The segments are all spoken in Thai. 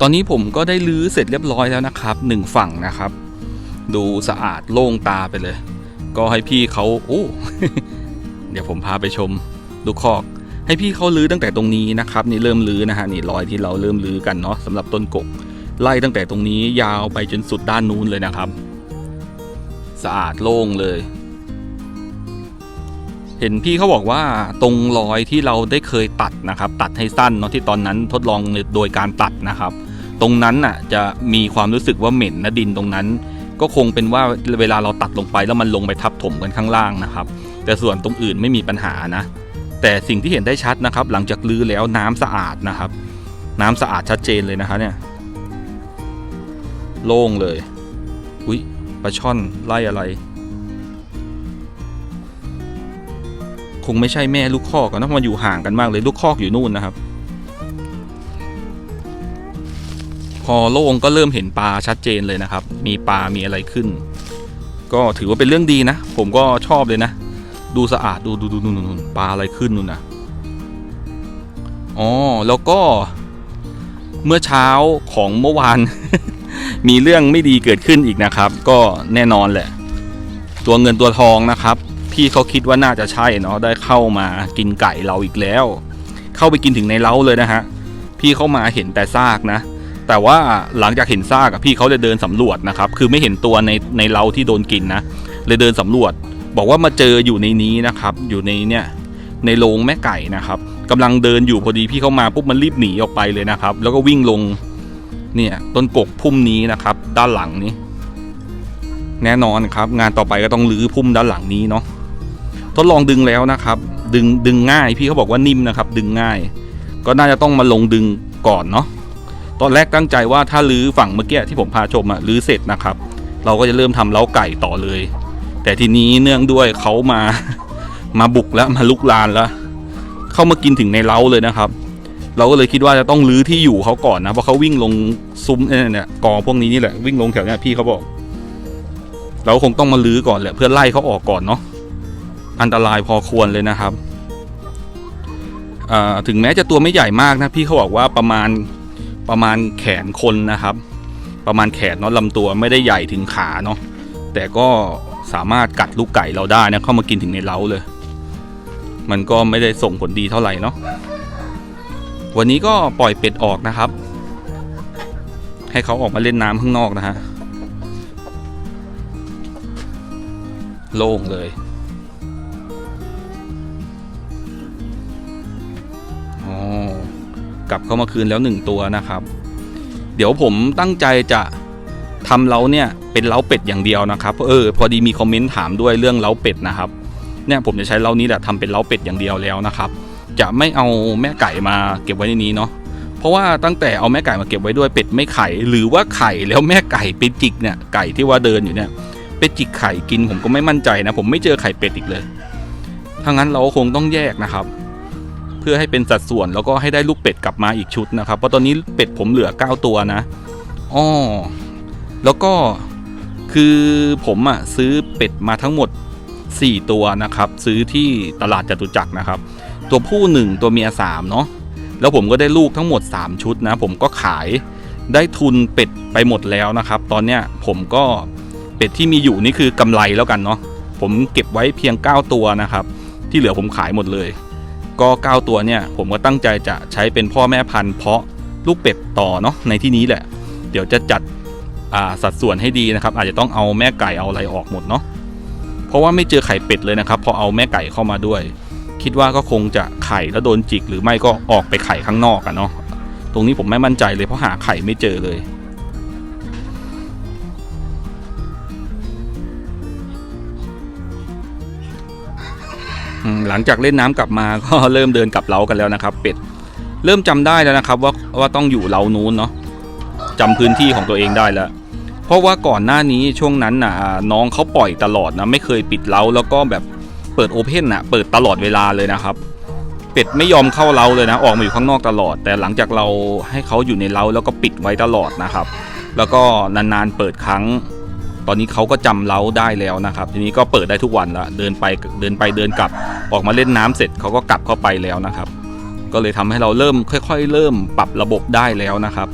ตอนนี้ผมก็ได้ลื้อเสร็จเรียบร้อยแล้วนะครับหนึ่งฝั่งนะครับ ดูสะอาดโล่งตาไปเลย ก็ให้พี่เขาโอ้เดี๋ยวผมพาไปชมลูกคอก ให้พี่เขาลื้อตั้งแต่ตรงนี้นะครับ นี่เริ่มลื้อนะฮะนี่รอยที่เราเริ่มลื้อกันเนาะสำหรับต้นกก ไล่ตั้งแต่ตรงนี้ยาวไปจนสุดด้านนู้นเลยนะครับ สะอาดโล่งเลย เห็นพี่เขาบอกว่าตรงรอยที่เราได้เคยตัดนะครับ ตัดให้สั้นเนาะที่ตอนนั้นทดลองโดยการตัดนะครับ ตรงนั้นน่ะจะมีความรู้สึกว่าเหม็นนะดินตรงนั้น ก็คงเป็นว่าเวลาเราตัดลงไปแล้วมันลงไปทับถมกันข้างล่างนะครับ แต่ส่วนตรงอื่นไม่มีปัญหานะ แต่สิ่งที่เห็นได้ชัดนะครับ หลังจากลื้อแล้วน้ำสะอาดนะครับ น้ำสะอาดชัดเจนเลยนะคะเนี่ยโล่งเลยอุ๊ยปลาช่อนไล่อะไร คงไม่ใช่แม่ลูกคอกันนะเพราะมันอยู่ห่างกันมากเลยลูกคอกอยู่นู่นนะครับ พอโล่งก็เริ่มเห็นปลาชัดเจนเลยนะครับ มีปลา มีอะไรขึ้น ก็ถือว่าเป็นเรื่องดีนะ ผมก็ชอบเลยนะ ดูสะอาดดูดูดูนู่นนู่นปลาอะไรขึ้นนู่นนะอ๋อแล้วก็เมื่อเช้าของเมื่อวาน มีเรื่องไม่ดีเกิดขึ้นอีกนะครับ ก็แน่นอนแหละ ตัวเงินตัวทองนะครับพี่เขาคิดว่าน่าจะใช่เนาะได้เข้ามากินไก่เราอีกแล้ว เข้าไปกินถึงในเล้าเลยนะฮะพี่เข้ามาเห็นแต่ซากนะ แต่ว่าหลังจากเห็นซากพี่เขาเลยเดินสำรวจนะครับ คือไม่เห็นตัวในในเล้าที่โดนกินนะ เลยเดินสำรวจ บอกว่ามาเจออยู่ในนี้นะครับ อยู่ในเนี่ยในโรงแม่ไก่นะครับกำลังเดินอยู่พอดีพี่เขามาปุ๊บมันรีบหนีออกไปเลยนะครับ แล้วก็วิ่งลงเนี่ยต้นกกพุ่มนี้นะครับ ด้านหลังนี้ แน่นอนครับ งานต่อไปก็ต้องรื้อพุ่มด้านหลังนี้เนาะทดลองดึงแล้วนะครับ ดึงดึงง่าย พี่เขาบอกว่านิ่มนะครับ ดึงง่าย ก็น่าจะต้องมาลงดึงก่อนเนาะ ตอนแรกตั้งใจว่าถ้ารื้อฝั่งเมื่อกี้ที่ผมพาชมอะรื้อเสร็จนะครับ เราก็จะเริ่มทำเล้าไก่ต่อเลย แต่ทีนี้เนื่องด้วยเขามามาบุกแล้วมาลุกลานแล้ว เข้ามากินถึงในเล้าเลยนะครับ เราก็เลยคิดว่าจะต้องรื้อที่อยู่เขาก่อนนะเพราะเขาวิ่งลงซุ้มเนี่ยเนี่ยกอพวกนี้นี่แหละวิ่งลงแถวเนี้ยพี่เขาบอก เราก็คงต้องมาลื้อก่อนแหละเพื่อไล่เขาออกก่อนเนาะอันตรายพอควรเลยนะครับถึงแม้จะตัวไม่ใหญ่มากนะพี่เขาบอกว่าประมาณ ประมาณแขนคนนะครับ ประมาณแขนเนาะลำตัวไม่ได้ใหญ่ถึงขาเนาะแต่ก็สามารถกัดลูกไก่เราได้นะเข้ามากินถึงในเล้าเลย มันก็ไม่ได้ส่งผลดีเท่าไหร่เนาะวันนี้ก็ปล่อยเป็ดออกนะครับ ให้เขาออกมาเล่นน้ำข้างนอกนะฮะโล่งเลย กลับเข้ามาคืนแล้วหนึ่งตัวนะครับ เดี๋ยวผมตั้งใจจะทำเล้าเนี่ยเป็นเล้าเป็ดอย่างเดียวนะครับเออพอดีมีคอมเมนต์ถามด้วยเรื่องเล้าเป็ดนะครับเนี่ยผมจะใช้เล้านี้แหละทำเป็นเล้าเป็ดอย่างเดียวแล้วนะครับ จะไม่เอาแม่ไก่มาเก็บไว้ในนี้เนาะเพราะว่าตั้งแต่เอาแม่ไก่มาเก็บไว้ด้วยเป็ดไม่ไข่ หรือว่าไข่แล้วแม่ไก่ไปจิกเนี่ยไก่ที่ว่าเดินอยู่เนี่ยเป็ดจิกไข่กินผมก็ไม่มั่นใจนะ ผมไม่เจอไข่เป็ดอีกเลยถ้างั้นเราคงต้องแยกนะครับเพื่อให้เป็นสัดส่วนแล้วก็ให้ได้ลูกเป็ดกลับมาอีกชุดนะครับเพราะตอนนี้เป็ดผมเหลือ 9 ตัวนะอ้อแล้วก็คือผมอะซื้อเป็ดมาทั้งหมด 4 ตัวนะครับ ซื้อที่ตลาดจตุจักรนะครับ ตัวผู้ 1 ตัวเมีย3เนาะแล้วผมก็ได้ลูกทั้งหมด 3 ชุดนะ ผมก็ขายได้ทุนเป็ดไปหมดแล้วนะครับ ตอนเนี้ยผมก็เป็ดที่มีอยู่นี่คือกำไรแล้วกันเนาะผมเก็บไว้เพียง 9 ตัวนะครับ ที่เหลือผมขายหมดเลย ก็ 9 ตัวเนี่ยผมก็ตั้งใจจะใช้เป็นพ่อแม่พันธุ์เพาะลูกเป็ดต่อเนาะในที่นี้แหละ เดี๋ยวจะจัดสัดส่วนให้ดีนะครับ อาจจะต้องเอาแม่ไก่เอาอะไรออกหมดเนาะเพราะว่าไม่เจอไข่เป็ดเลยนะครับพอเอาแม่ไก่เข้ามาด้วย คิดว่าก็คงจะไข่แล้วโดนจิก หรือไม่ก็ออกไปไข่ข้างนอกอะเนาะตรงนี้ผมไม่มั่นใจเลยเพราะหาไข่ไม่เจอเลย หลังจากเล่นน้ำกลับมาก็เริ่มเดินกลับเล้ากันแล้วนะครับ เป็ดเริ่มจำได้แล้วนะครับว่าว่าต้องอยู่เล้านู้นเนาะจำพื้นที่ของตัวเองได้แล้วเพราะว่าก่อนหน้านี้ช่วงนั้นน่ะน้องเขาปล่อยตลอดนะไม่เคยปิดเล้าแล้วก็แบบเปิดโอเพนน่ะเปิดตลอดเวลาเลยนะครับ เป็ดไม่ยอมเข้าเล้าเลยนะออกมาอยู่ข้างนอกตลอด แต่หลังจากเราให้เขาอยู่ในเล้าแล้วก็ปิดไว้ตลอดนะครับ แล้วก็นานๆเปิดครั้ง ตอนนี้เขาก็จำเราได้แล้วนะครับ ทีนี้ก็เปิดได้ทุกวันละเดินไปเดินไปเดินกลับออกมาเล่นน้ำเสร็จเขาก็กลับเข้าไปแล้วนะครับ ก็เลยทำให้เราเริ่มค่อย ๆ เริ่มปรับระบบได้แล้วนะครับ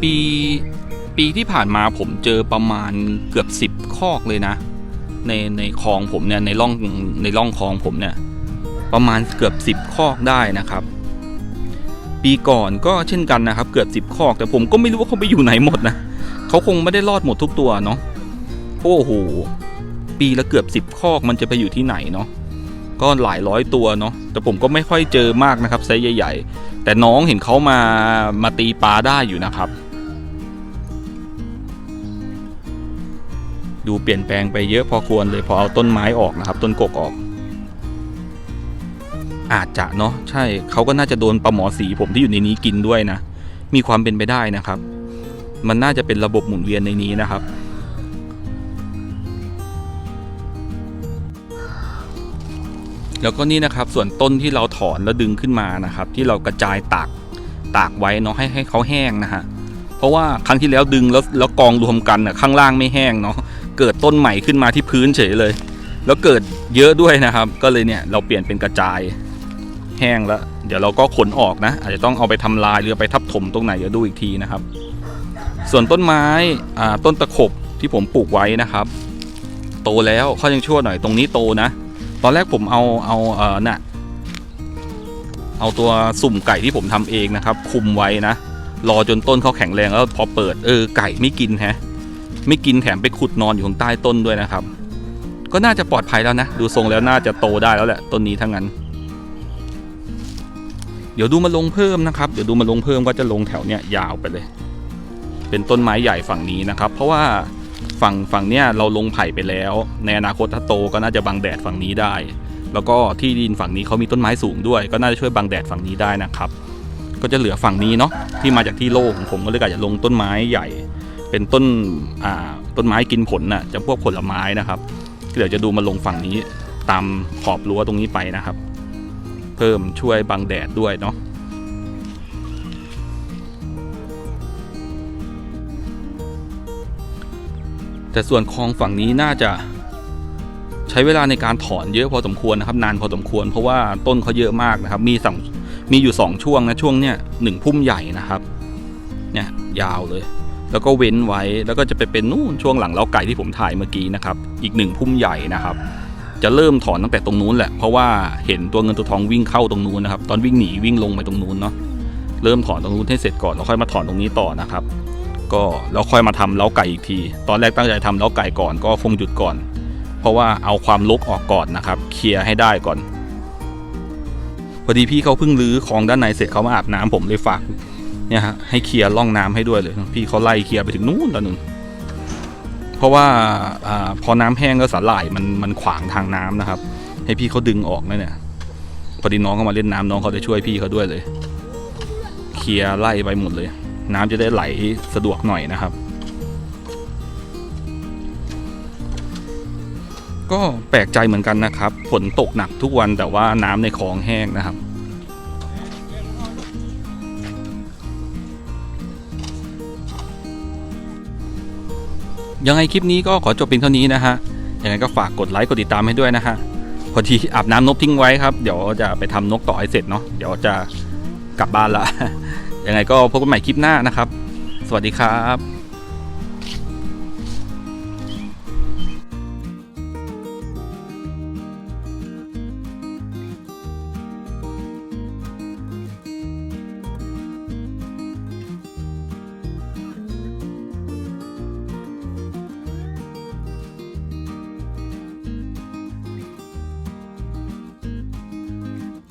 ปีปีที่ผ่านมาผมเจอประมาณเกือบ 10 คอกเลยนะ ในในคลองผมเนี่ยในร่องในร่องคลองผมเนี่ยประมาณเกือบสิบคอกได้นะครับ ปีก่อนก็เช่นกันนะครับ เกือบสิบคอก แต่ผมก็ไม่รู้ว่าเขาไปอยู่ไหนหมดนะเขาคงไม่ได้รอดหมดทุกตัวเนาะโอ้โหปีละเกือบสิบคอกมันจะไปอยู่ที่ไหนเนาะก็หลายร้อยตัวเนาะแต่ผมก็ไม่ค่อยเจอมากนะครับไซส์ใหญ่ ๆ แต่น้องเห็นเขามามาตีปลาได้อยู่นะครับ ดูเปลี่ยนแปลงไปเยอะพอควรเลยพอเอาต้นไม้ออกนะครับ ต้นกกออก อาจจะเนาะใช่เขาก็น่าจะโดนปลาหมอสีผมที่อยู่ในนี้กินด้วยนะ มีความเป็นไปได้นะครับ มันน่าจะเป็นระบบหมุนเวียนในนี้นะครับ แล้วก็นี่นะครับส่วนต้นที่เราถอนแล้วดึงขึ้นมานะครับ ที่เรากระจายตากตากไว้เนาะให้ให้เขาแห้งนะฮะเพราะว่าครั้งที่แล้วดึงแล้วแล้วกองรวมกันอะข้างล่างไม่แห้งเนาะ เกิดต้นใหม่ขึ้นมาที่พื้นเฉยเลย แล้วเกิดเยอะด้วยนะครับ ก็เลยเนี่ยเราเปลี่ยนเป็นกระจายแห้งแล้ว เดี๋ยวเราก็ขนออกนะ อาจจะต้องเอาไปทำลายหรือไปทับถมตรงไหนเดี๋ยวดูอีกทีนะครับ ส่วนต้นไม้อ่าต้นตะขบที่ผมปลูกไว้นะครับ โตแล้วเขายังชั่วหน่อยตรงนี้โตนะ ตอนแรกผมเอาเอาเอ่อน่ะเอาตัวสุ่มไก่ที่ผมทำเองนะครับ คุมไว้นะ รอจนต้นเขาแข็งแรงแล้วพอเปิดเออไก่ไม่กินแฮะ ไม่กินแถมไปขุดนอนอยู่ข้างใต้ต้นด้วยนะครับ ก็น่าจะปลอดภัยแล้วนะ ดูทรงแล้วน่าจะโตได้แล้วแหละต้นนี้ทั้งนั้น เดี๋ยวดูมาลงเพิ่มนะครับ เดี๋ยวดูมาลงเพิ่มก็จะลงแถวเนี้ยยาวไปเลย เป็นต้นไม้ใหญ่ฝั่งนี้นะครับ เพราะว่าฝั่งฝั่งเนี้ยเราลงไผ่ไปแล้ว ในอนาคตถ้าโตก็น่าจะบังแดดฝั่งนี้ได้ แล้วก็ที่ดินฝั่งนี้เขามีต้นไม้สูงด้วย ก็น่าจะช่วยบังแดดฝั่งนี้ได้นะครับ ก็จะเหลือฝั่งนี้เนาะที่มาจากที่โล่งผมก็เลยอยากจะลงต้นไม้ใหญ่ เป็นต้นต้นไม้กินผลน่ะจะพวกผลไม้นะครับเดี๋ยวจะดูมาลงฝั่งนี้ตามขอบรั้วตรงนี้ไปนะครับ เพิ่มช่วยบังแดดด้วยเนาะแต่ส่วนคลองฝั่งนี้น่าจะใช้เวลาในการถอนเยอะพอสมควรนะครับ นานพอสมควร เพราะว่าต้นเขาเยอะมากนะครับ มีสองมีอยู่สองช่วงนะช่วงเนี้ยหนึ่งพุ่มใหญ่นะครับ เนี่ยยาวเลย แล้วก็เว้นไว้แล้วก็จะไปเป็นนู่นช่วงหลังเล้าไก่ที่ผมถ่ายเมื่อกี้นะครับอีกหนึ่งพุ่มใหญ่นะครับจะเริ่มถอนตั้งแต่ตรงนู้นแหละเพราะว่าเห็นตัวเงินตัวทองวิ่งเข้าตรงนู้นนะครับตอนวิ่งหนีวิ่งลงไปตรงนู้นเนาะเริ่มถอนตรงนู้นให้เสร็จก่อนแล้วค่อยมาถอนตรงนี้ต่อนะครับ ก็แล้วค่อยมาทำเล้าไก่อีกที ตอนแรกตั้งใจทำเล้าไก่ก่อนก็คงหยุดก่อน เพราะว่าเอาความลกออกก่อนนะครับ เคลียร์ให้ได้ก่อนพอดีพี่เขาเพิ่งรื้อของด้านในเสร็จเขามาอาบน้ำผมเลยฝาก เนี่ยฮะให้เคลียร์ร่องน้ำให้ด้วยเลยพี่เขาไล่เคลียร์ไปถึงนู่นแล้วนึงเพราะว่าอพอน้ำแห้งก็สาหร่ายมันมันขวางทางน้ำนะครับ ให้พี่เขาดึงออกนะเนี่ยพอดีน้องเขามาเล่นน้ำน้องเขาจะช่วยพี่เขาด้วยเลย เคลียร์ไล่ไปหมดเลย น้ำจะได้ไหลสะดวกหน่อยนะครับ ก็แปลกใจเหมือนกันนะครับฝนตกหนักทุกวันแต่ว่าน้ำในคลองแห้งนะครับ ยังไงคลิปนี้ก็ขอจบเพียงเท่านี้นะฮะยังไงก็ฝากกดไลค์กดติดตามให้ด้วยนะฮะพอดีอาบน้ำนกทิ้งไว้ครับ เดี๋ยวจะไปทำนกต่อให้เสร็จเนาะเดี๋ยวจะกลับบ้านละยังไงก็พบกันใหม่คลิปหน้านะครับ สวัสดีครับ